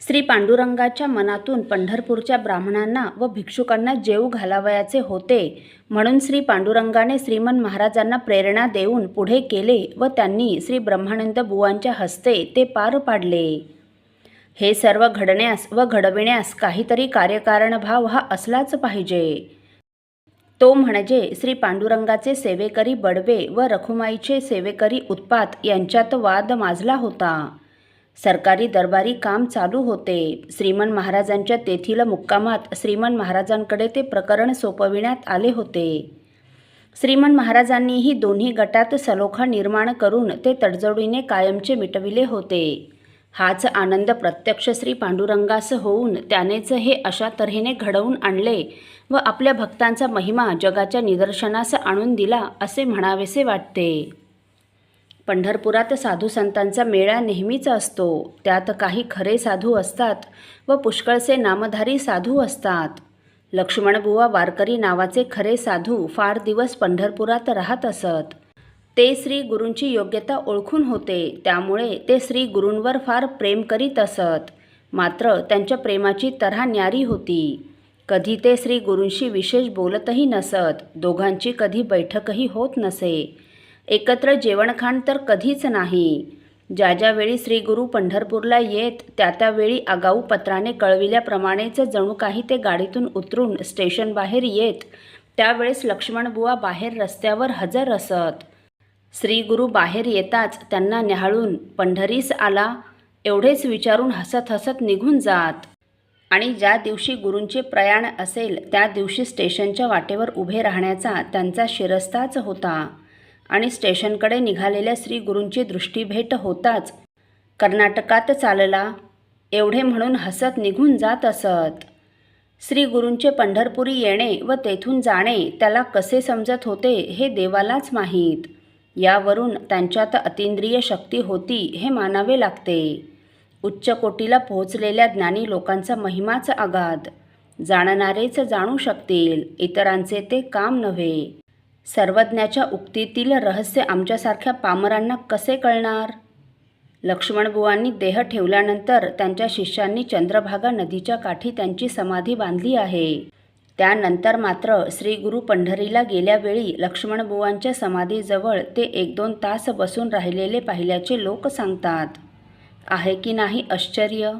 श्री पांडुरंगाच्या मनातून पंढरपूरच्या ब्राह्मणांना व भिक्षुकांना जेव घालावयाचे होते. म्हणून श्री पांडुरंगाने श्रीमन महाराजांना प्रेरणा देऊन पुढे केले व त्यांनी श्री ब्रह्मानंद बुवांच्या हस्ते ते पार पाडले. हे सर्व घडण्यास व घडविण्यास काहीतरी कार्यकारण भाव हा असलाच पाहिजे. तो म्हणजे श्री पांडुरंगाचे सेवेकरी बडवे व रखुमाईचे सेवेकरी उत्पात यांच्यात वाद माजला होता. सरकारी दरबारी काम चालू होते. श्रीमन महाराजांच्या तेथील मुक्कामात श्रीमन महाराजांकडे ते प्रकरण सोपविण्यात आले होते. श्रीमन महाराजांनीही दोन्ही गटात सलोखा निर्माण करून ते तडजोडीने कायमचे मिटविले होते. हाच आनंद प्रत्यक्ष श्री पांडुरंगास होऊन त्यानेच हे अशा तऱ्हेने घडवून आणले व आपल्या भक्तांचा महिमा जगाच्या निदर्शनास आणून दिला असे म्हणावेसे वाटते. पंढरपुरात साधू संतांचा मेळा नेहमीच असतो. त्यात काही खरे साधू असतात व पुष्कळसे नामधारी साधू असतात. लक्ष्मणबुवा वारकरी नावाचे खरे साधू फार दिवस पंढरपुरात राहत असत. ते श्री गुरूंची योग्यता ओळखून होते. त्यामुळे ते श्री गुरूंवर फार प्रेम करीत असत. मात्र त्यांच्या प्रेमाची तऱ्हा न्यारी होती. कधी ते श्री गुरूंशी विशेष बोलतही नसत. दोघांची कधी बैठकही होत नसे. एकत्र जेवणखाण तर कधीच नाही. ज्या ज्यावेळी श्रीगुरु पंढरपूरला येत त्या त्यावेळी आगाऊ पत्राने कळविल्याप्रमाणेच जणू काही ते गाडीतून उतरून स्टेशन बाहेर येत त्यावेळेस लक्ष्मणबुवा बाहेर रस्त्यावर हजर असत. श्रीगुरु बाहेर येताच त्यांना न्याहाळून पंढरीस आला एवढेच विचारून हसत हसत निघून जात. आणि ज्या दिवशी गुरूंचे प्रयाण असेल त्या दिवशी स्टेशनच्या वाटेवर उभे राहण्याचा त्यांचा शिरस्ताच होता. आणि स्टेशनकडे निघालेल्या श्रीगुरूंची दृष्टी भेट होताच कर्नाटकात चालला. एवढे म्हणून हसत निघून जात असत. श्रीगुरूंचे पंढरपुरी येणे व तेथून जाणे त्याला कसे समजत होते हे देवालाच माहीत. यावरून त्यांच्यात अतिंद्रिय शक्ती होती हे मानावे लागते. उच्च कोटीला पोहोचलेल्या ज्ञानी लोकांचा महिमाच आघात. जाणणारेच जाणू शकतील इतरांचे ते काम नव्हे. सर्वज्ञाच्या उक्तीतील रहस्य आमच्यासारख्या पामरांना कसे कळणार? लक्ष्मणबुवांनी देह ठेवल्यानंतर त्यांच्या शिष्यांनी चंद्रभागा नदीच्या काठी त्यांची समाधी बांधली आहे. त्यानंतर मात्र श्री गुरु पंढरीला गेल्यावेळी लक्ष्मणबुवांच्या समाधीजवळ ते एक दोन तास बसून राहिलेले पाहिल्याचे लोक सांगतात. आहे की नाही आश्चर्य?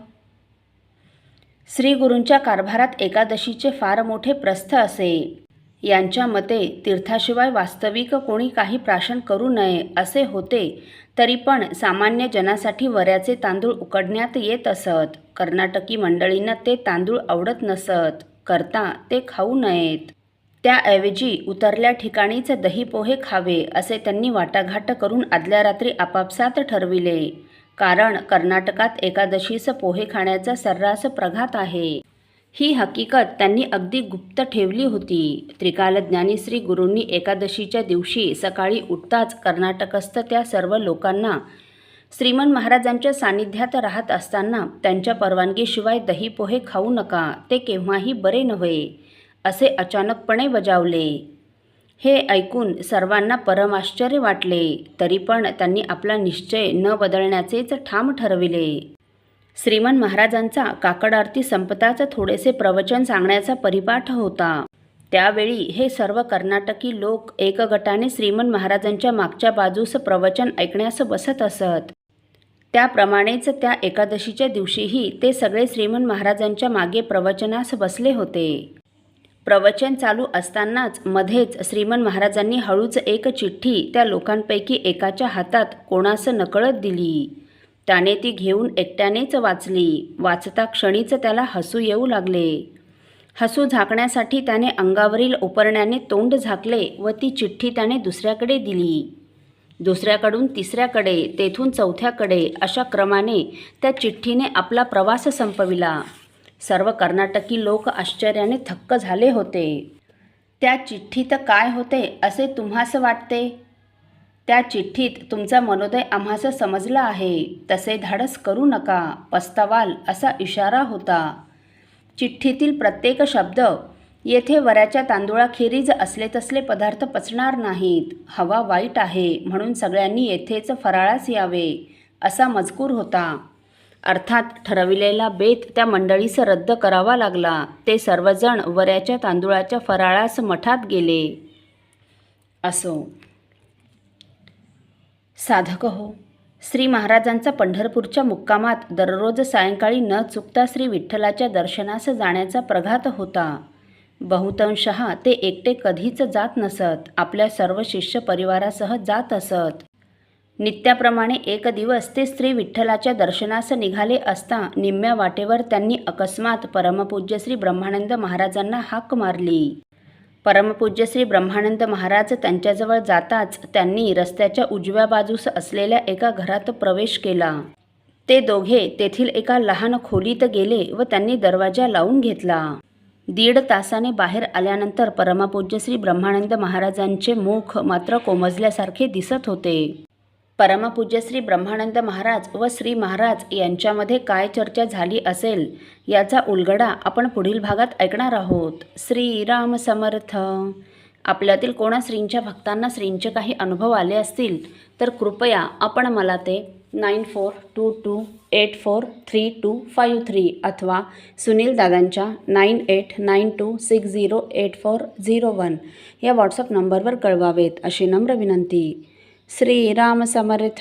श्री गुरूंच्या कारभारात एकादशीचे फार मोठे प्रस्थ असे. यांच्या मते तीर्थाशिवाय वास्तविक कोणी काही प्राशन करू नये असे होते तरी पण सामान्य जनासाठी वऱ्याचे तांदूळ उकडण्यात येत असत. कर्नाटकी मंडळींना ते तांदूळ आवडत नसत. करता ते खाऊ नयेत. त्याऐवजी उतरल्या ठिकाणीच दही पोहे खावे असे त्यांनी वाटाघाट करून आदल्या रात्री आपापसात ठरविले. कारण कर्नाटकात एकादशीस पोहे खाण्याचा सर्रास प्रघात आहे. ही हकीकत त्यांनी अगदी गुप्त ठेवली होती. त्रिकालज्ञानी श्री गुरूंनी एकादशीच्या दिवशी सकाळी उठताच कर्नाटकस्थ त्या सर्व लोकांना श्रीमन महाराजांच्या सानिध्यात राहत असताना त्यांच्या परवानगीशिवाय दही पोहे खाऊ नका ते केव्हाही बरे नव्हे असे अचानकपणे बजावले. हे ऐकून सर्वांना परमाश्चर्य वाटले तरी पण त्यांनी आपला निश्चय न बदलण्याचेच ठाम ठरविले. श्रीमंत महाराजांचा काकड आरती संपताच थोडेसे प्रवचन सांगण्याचा परिपाठ होता. त्यावेळी हे सर्व कर्नाटकी लोक एकगटाने श्रीमान महाराजांच्या मागच्या बाजूस प्रवचन ऐकण्यास बसत असत. त्याप्रमाणेच त्या एकादशीच्या दिवशीही ते सगळे श्रीमंत महाराजांच्या मागे प्रवचनास बसले होते. प्रवचन चालू असतानाच मध्येच श्रीमंत महाराजांनी हळूच एक चिठ्ठी त्या लोकांपैकी एकाच्या हातात कोणास नकळत दिली. त्याने ती घेऊन एकट्यानेच वाचली. वाचता क्षणीच त्याला हसू येऊ लागले. हसू झाकण्यासाठी त्याने अंगावरील उपरण्याने तोंड झाकले व ती चिठ्ठी त्याने दुसऱ्याकडे दिली. दुसऱ्याकडून तिसऱ्याकडे तेथून चौथ्याकडे अशा क्रमाने त्या चिठ्ठीने आपला प्रवास संपविला. सर्व कर्नाटकी लोक आश्चर्याने थक्क झाले होते. त्या चिठ्ठीत काय होते असे तुम्हास वाटते? त्या चिठ्ठीत तुमचा मनोदय आम्हास समजला आहे. तसे धाडस करू नका पस्तावाल असा इशारा होता. चिठ्ठीतील प्रत्येक शब्द येथे वऱ्याच्या तांदूळाखेरीज असले तसले पदार्थ पचणार नाहीत. हवा वाईट आहे म्हणून सगळ्यांनी येथेच फराळास यावे असा मजकूर होता. अर्थात ठरविलेला बेत त्या मंडळीस रद्द करावा लागला. ते सर्वजण वऱ्याच्या तांदूळाच्या फराळास मठात गेले. असो. साधक हो. श्री महाराजांचा पंढरपूरच्या मुक्कामात दररोज सायंकाळी न चुकता श्री विठ्ठलाच्या दर्शनास जाण्याचा प्रघात होता. बहुतांशः ते एकटे कधीच जात नसत. आपल्या सर्व शिष्य परिवारासह जात असत. नित्याप्रमाणे एक दिवस ते श्री विठ्ठलाच्या दर्शनास निघाले असता निम्म्या वाटेवर त्यांनी अकस्मात परमपूज्य श्री ब्रह्मानंद महाराजांना हाक मारली. परमपूज्य श्री ब्रह्मानंद महाराज त्यांच्याजवळ जाताच त्यांनी रस्त्याच्या उजव्या बाजूस असलेल्या एका घरात प्रवेश केला. ते दोघे तेथील एका लहान खोलीत गेले व त्यांनी दरवाजा लावून घेतला. दीड तासाने बाहेर आल्यानंतर परमपूज्य श्री ब्रह्मानंद महाराजांचे मुख मात्र कोमजल्यासारखे दिसत होते. परमपूज्य श्री ब्रह्मानंद महाराज व श्री महाराज यांच्यामध्ये काय चर्चा झाली असेल याचा उलगडा आपण पुढील भागात ऐकणार आहोत. श्रीराम समर्थ. आपल्यातील कोणा श्रींच्या भक्तांना श्रींचे काही अनुभव आले असतील तर कृपया आपण मला ते nine four two two eight four three two five three अथवा सुनील दादांच्या nine eight nine two six zero eight four zero one या व्हॉट्सअप नंबरवर कळवावेत अशी नम्र विनंती. श्रीराम समर्थ